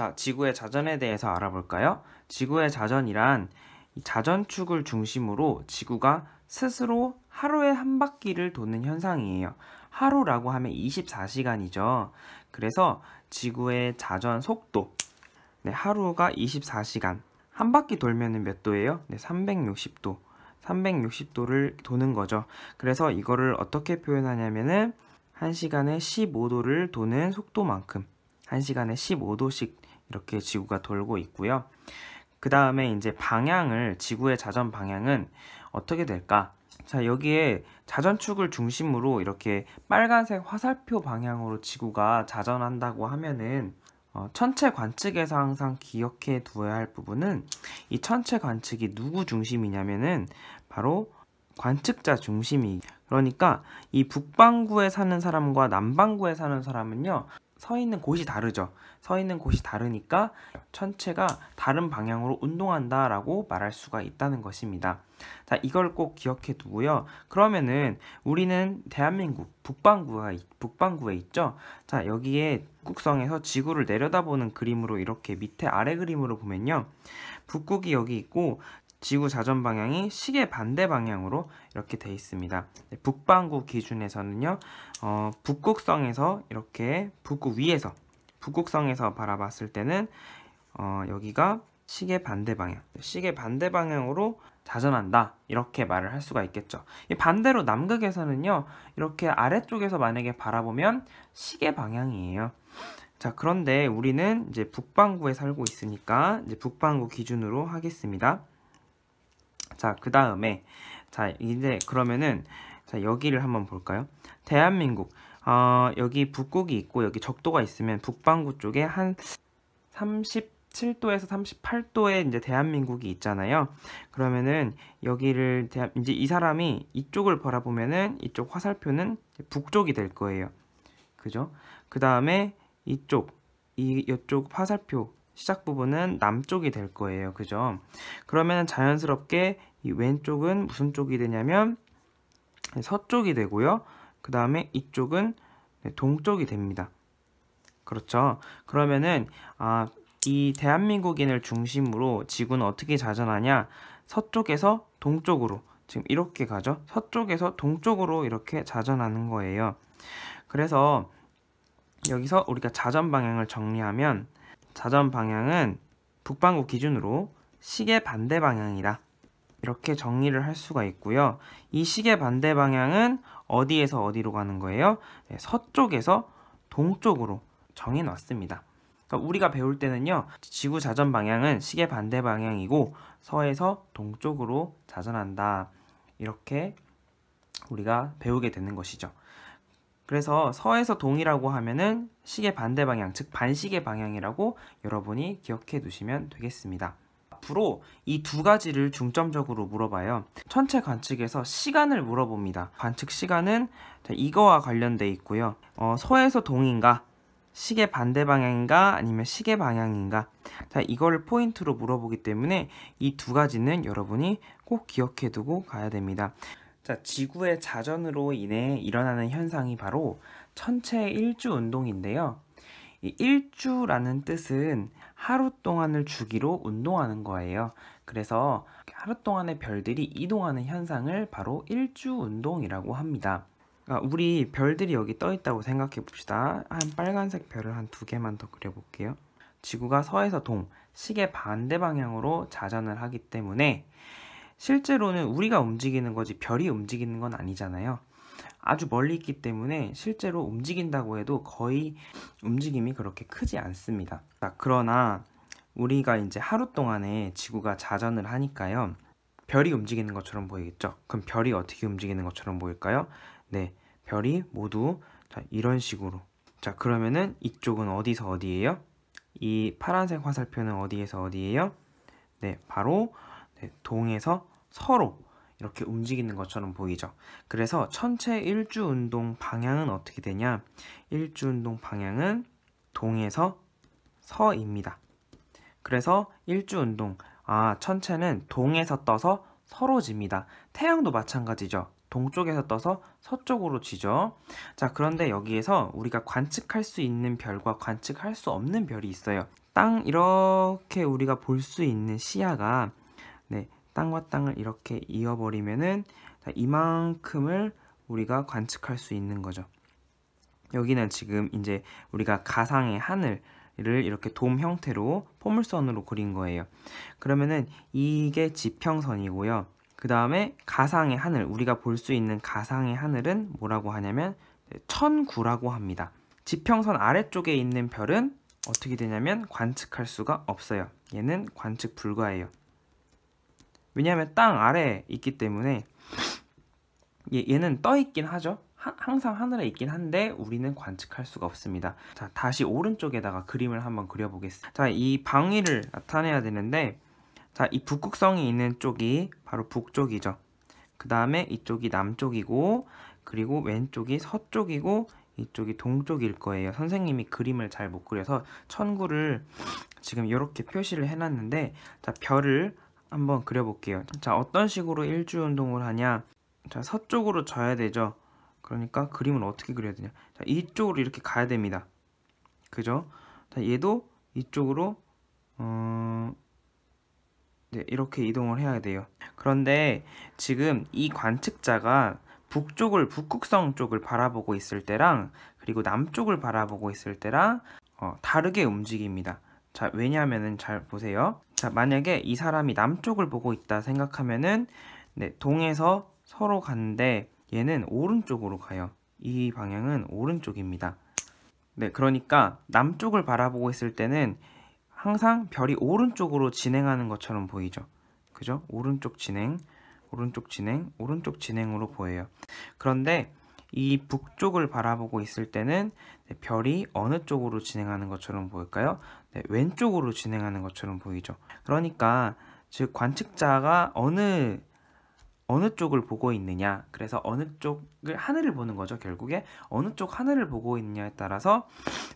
자, 지구의 자전에 대해서 알아볼까요? 지구의 자전이란 자전축을 중심으로 지구가 스스로 하루에 한 바퀴를 도는 현상이에요. 하루라고 하면 24시간이죠. 그래서 지구의 자전 속도, 네, 하루가 24시간. 한 바퀴 돌면 몇 도예요? 네, 360도. 360도를 도는 거죠. 그래서 이거를 어떻게 표현하냐면은 1시간에 15도를 도는 속도만큼 1시간에 15도씩 이렇게 지구가 돌고 있고요. 그 다음에 이제 방향을 지구의 자전 방향은 어떻게 될까? 자 여기에 자전축을 중심으로 이렇게 빨간색 화살표 방향으로 지구가 자전한다고 하면은 어, 천체 관측에서 항상 기억해 두어야 할 부분은 이 천체 관측이 누구 중심이냐면은 바로 관측자 중심이 그러니까 이 북반구에 사는 사람과 남반구에 사는 사람은요 서 있는 곳이 다르죠. 서 있는 곳이 다르니까 천체가 다른 방향으로 운동한다 라고 말할 수가 있다는 것입니다. 자, 이걸 꼭 기억해 두고요. 그러면은 우리는 대한민국 북반구가 북반구에 있죠. 자, 여기에 북극성에서 지구를 내려다보는 그림으로 이렇게 밑에 아래 그림으로 보면요. 북극이 여기 있고 지구 자전 방향이 시계 반대 방향으로 이렇게 돼 있습니다. 네, 북반구 기준에서는요, 어, 북극성에서 이렇게 북극 위에서 북극성에서 바라봤을 때는 어, 여기가 시계 반대 방향, 시계 반대 방향으로 자전한다 이렇게 말을 할 수가 있겠죠. 반대로 남극에서는요, 이렇게 아래쪽에서 만약에 바라보면 시계 방향이에요. 자, 그런데 우리는 이제 북반구에 살고 있으니까 이제 북반구 기준으로 하겠습니다. 자, 그 다음에, 자, 이제 그러면은, 자, 여기를 한번 볼까요? 대한민국, 어, 여기 북극이 있고, 여기 적도가 있으면 북반구 쪽에 한 37도에서 38도에 이제 대한민국이 있잖아요. 그러면은 여기를, 대한, 이제 이 사람이 이쪽을 바라보면은 이쪽 화살표는 북쪽이 될 거예요. 그죠? 그 다음에 이쪽, 이, 이쪽 화살표, 시작 부분은 남쪽이 될 거예요. 그죠? 그러면 자연스럽게 이 왼쪽은 무슨 쪽이 되냐면 서쪽이 되고요. 그 다음에 이쪽은 네, 동쪽이 됩니다. 그렇죠. 그러면은 아, 이 대한민국인을 중심으로 지구는 어떻게 자전하냐? 서쪽에서 동쪽으로 지금 이렇게 가죠. 서쪽에서 동쪽으로 이렇게 자전하는 거예요. 그래서 여기서 우리가 자전 방향을 정리하면 자전 방향은 북반구 기준으로 시계 반대 방향이다. 이렇게 정리를 할 수가 있고요. 이 시계 반대 방향은 어디에서 어디로 가는 거예요? 네, 서쪽에서 동쪽으로 정해 놨습니다. 그러니까 우리가 배울 때는요. 지구 자전 방향은 시계 반대 방향이고 서에서 동쪽으로 자전한다. 이렇게 우리가 배우게 되는 것이죠. 그래서 서에서 동이라고 하면은 시계 반대 방향, 즉 반시계 방향이라고 여러분이 기억해 두시면 되겠습니다. 앞으로 이 두 가지를 중점적으로 물어봐요. 천체 관측에서 시간을 물어봅니다. 관측 시간은 이거와 관련돼 있고요. 어, 서에서 동인가? 시계 반대 방향인가? 아니면 시계 방향인가? 자, 이걸 포인트로 물어보기 때문에 이 두 가지는 여러분이 꼭 기억해 두고 가야 됩니다. 자, 지구의 자전으로 인해 일어나는 현상이 바로 천체 일주 운동인데요. 이 일주라는 뜻은 하루 동안을 주기로 운동하는 거예요. 그래서 하루 동안의 별들이 이동하는 현상을 바로 일주 운동이라고 합니다. 그러니까 우리 별들이 여기 떠 있다고 생각해 봅시다. 한 빨간색 별을 한 두 개만 더 그려볼게요. 지구가 서에서 동, 시계 반대 방향으로 자전을 하기 때문에 실제로는 우리가 움직이는 거지 별이 움직이는 건 아니잖아요. 아주 멀리 있기 때문에 실제로 움직인다고 해도 거의 움직임이 그렇게 크지 않습니다. 자, 그러나 우리가 이제 하루 동안에 지구가 자전을 하니까요. 별이 움직이는 것처럼 보이겠죠? 그럼 별이 어떻게 움직이는 것처럼 보일까요? 네, 별이 모두 자, 이런 식으로. 자, 그러면은 이쪽은 어디서 어디예요? 이 파란색 화살표는 어디에서 어디예요? 네, 바로 네, 동에서 서로 이렇게 움직이는 것처럼 보이죠. 그래서 천체 일주 운동 방향은 어떻게 되냐? 일주 운동 방향은 동에서 서입니다. 그래서 일주 운동, 아, 천체는 동에서 떠서 서로 집니다. 태양도 마찬가지죠. 동쪽에서 떠서 서쪽으로 지죠. 자, 그런데 여기에서 우리가 관측할 수 있는 별과 관측할 수 없는 별이 있어요. 땅 이렇게 우리가 볼 수 있는 시야가 네, 땅과 땅을 이렇게 이어버리면은 이만큼을 우리가 관측할 수 있는 거죠. 여기는 지금 이제 우리가 가상의 하늘을 이렇게 돔 형태로 포물선으로 그린 거예요. 그러면은 이게 지평선이고요. 그 다음에 가상의 하늘, 우리가 볼 수 있는 가상의 하늘은 뭐라고 하냐면 천구라고 합니다. 지평선 아래쪽에 있는 별은 어떻게 되냐면 관측할 수가 없어요. 얘는 관측 불가예요. 왜냐하면 땅 아래에 있기 때문에 얘, 얘는 떠 있긴 하죠. 하, 항상 하늘에 있긴 한데 우리는 관측할 수가 없습니다. 자, 다시 오른쪽에다가 그림을 한번 그려보겠습니다. 자, 이 방위를 나타내야 되는데 자, 이 북극성이 있는 쪽이 바로 북쪽이죠. 그 다음에 이쪽이 남쪽이고 그리고 왼쪽이 서쪽이고 이쪽이 동쪽일 거예요. 선생님이 그림을 잘 못 그려서 천구를 지금 이렇게 표시를 해놨는데 자 별을 한번 그려볼게요. 자 어떤 식으로 일주 운동을 하냐 자 서쪽으로 져야 되죠. 그러니까 그림을 어떻게 그려야 되냐 자 이쪽으로 이렇게 가야 됩니다. 그죠? 자 얘도 이쪽으로 어... 네, 이렇게 이동을 해야 돼요. 그런데 지금 이 관측자가 북쪽을 북극성 쪽을 바라보고 있을 때랑 그리고 남쪽을 바라보고 있을 때랑 어, 다르게 움직입니다. 자 왜냐하면은 잘 보세요. 자 만약에 이 사람이 남쪽을 보고 있다 생각하면은 네, 동에서 서로 가는데 얘는 오른쪽으로 가요. 이 방향은 오른쪽입니다. 네, 그러니까 남쪽을 바라보고 있을 때는 항상 별이 오른쪽으로 진행하는 것처럼 보이죠. 그죠? 오른쪽 진행, 오른쪽 진행, 오른쪽 진행으로 보여요. 그런데 이 북쪽을 바라보고 있을 때는 네, 별이 어느 쪽으로 진행하는 것처럼 보일까요? 네, 왼쪽으로 진행하는 것처럼 보이죠. 그러니까 즉 관측자가 어느 어느 쪽을 보고 있느냐 그래서 어느 쪽을 하늘을 보는 거죠 결국에 어느 쪽 하늘을 보고 있느냐에 따라서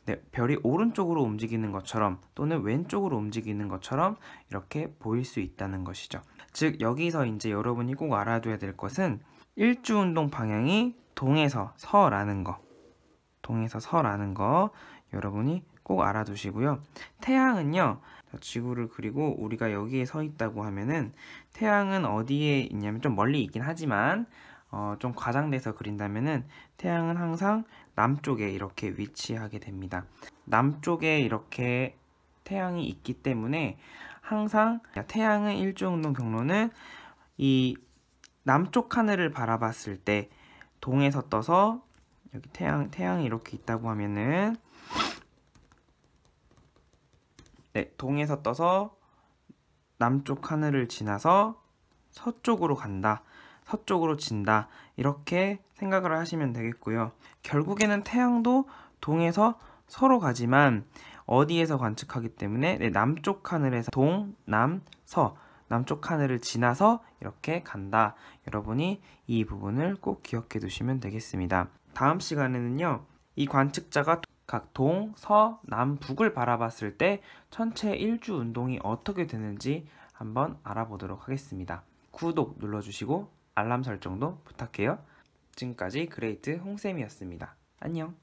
네, 별이 오른쪽으로 움직이는 것처럼 또는 왼쪽으로 움직이는 것처럼 이렇게 보일 수 있다는 것이죠 즉 여기서 이제 여러분이 꼭 알아둬야 될 것은 일주운동 방향이 동에서 서라는 거 동에서 서라는 거 여러분이 꼭 알아두시고요 태양은요 지구를 그리고 우리가 여기에 서 있다고 하면은 태양은 어디에 있냐면 좀 멀리 있긴 하지만 어, 좀 과장돼서 그린다면은 태양은 항상 남쪽에 이렇게 위치하게 됩니다. 남쪽에 이렇게 태양이 있기 때문에 항상 태양의 일주 운동 경로는 이 남쪽 하늘을 바라봤을 때 동에서 떠서 여기 태양 태양이 이렇게 있다고 하면은 네, 동에서 떠서 남쪽 하늘을 지나서 서쪽으로 간다. 서쪽으로 진다. 이렇게 생각을 하시면 되겠고요. 결국에는 태양도 동에서 서로 가지만 어디에서 관측하기 때문에 네, 남쪽 하늘에서 동, 남, 서 남쪽 하늘을 지나서 이렇게 간다. 여러분이 이 부분을 꼭 기억해 두시면 되겠습니다. 다음 시간에는요. 이 관측자가 각 동, 서, 남, 북을 바라봤을 때 전체 일주 운동이 어떻게 되는지 한번 알아보도록 하겠습니다. 구독 눌러주시고 알람 설정도 부탁해요. 지금까지 그레이트 홍쌤이었습니다. 안녕